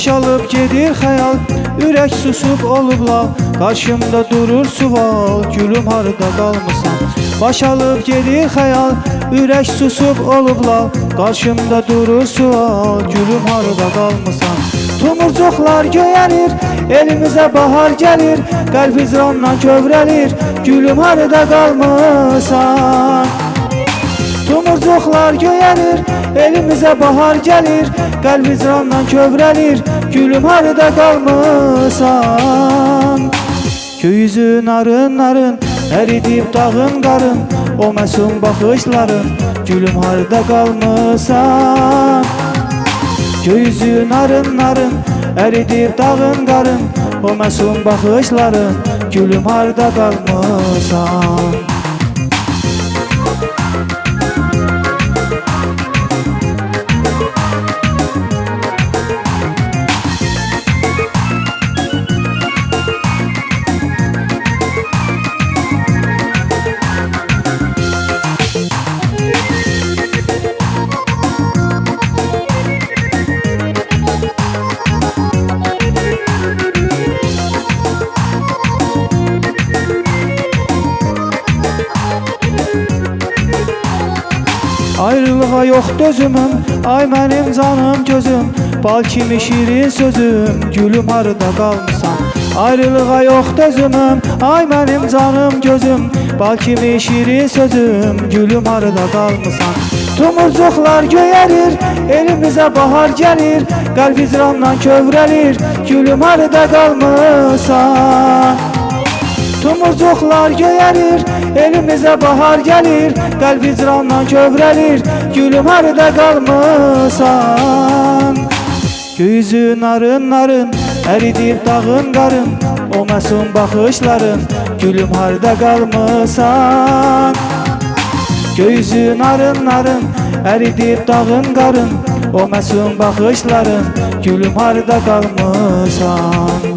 Baş alıp gedir xəyal Ürək susub olub lal Qarşımda durur sual Gülüm harda qalmısan Baş alıp gedir xəyal Ürək susub olub lal Qarşımda durur sual Gülüm harda qalmısan Tumurcuqlar göyərir Elimizə bahar gəlir Qəlb izranla kövrəlir Gülüm harda qalmısan Tumurcuqlar göyərir Elimizə bahar gəlir Qəlb izranla kövrəlir Gülüm harda qalmısan Göyüzün arın arın Əridib dağın qarın O məsum baxışların Gülüm harda qalmısan Göyüzün arın arın Əridib dağın qarın O məsum baxışların Gülüm harda qalmısan Ayrılığa yok dözümüm Ay mənim canım gözüm. Bal kimi şirin sözüm Gülüm harda qalmısan Ayrılığa yok dözümüm Ay mənim canım gözüm. Bal kimi şirin sözüm Gülüm harda qalmısan Tumurcuqlar göyərir Elimizə bahar gəlir Qəlb izranla kövrəlir Gülüm harda qalmısan Tumurcuqlar göyərir Elimizə bahar gəlir Qəlb icranla kövrəlir Gülüm harda qalmısan Gözün arın arın Əridib dağın qarın O məsum baxışların Gülüm harda qalmısan Gözün arın arın Əridib dağın qarın O məsum baxışların Gülüm harda qalmısan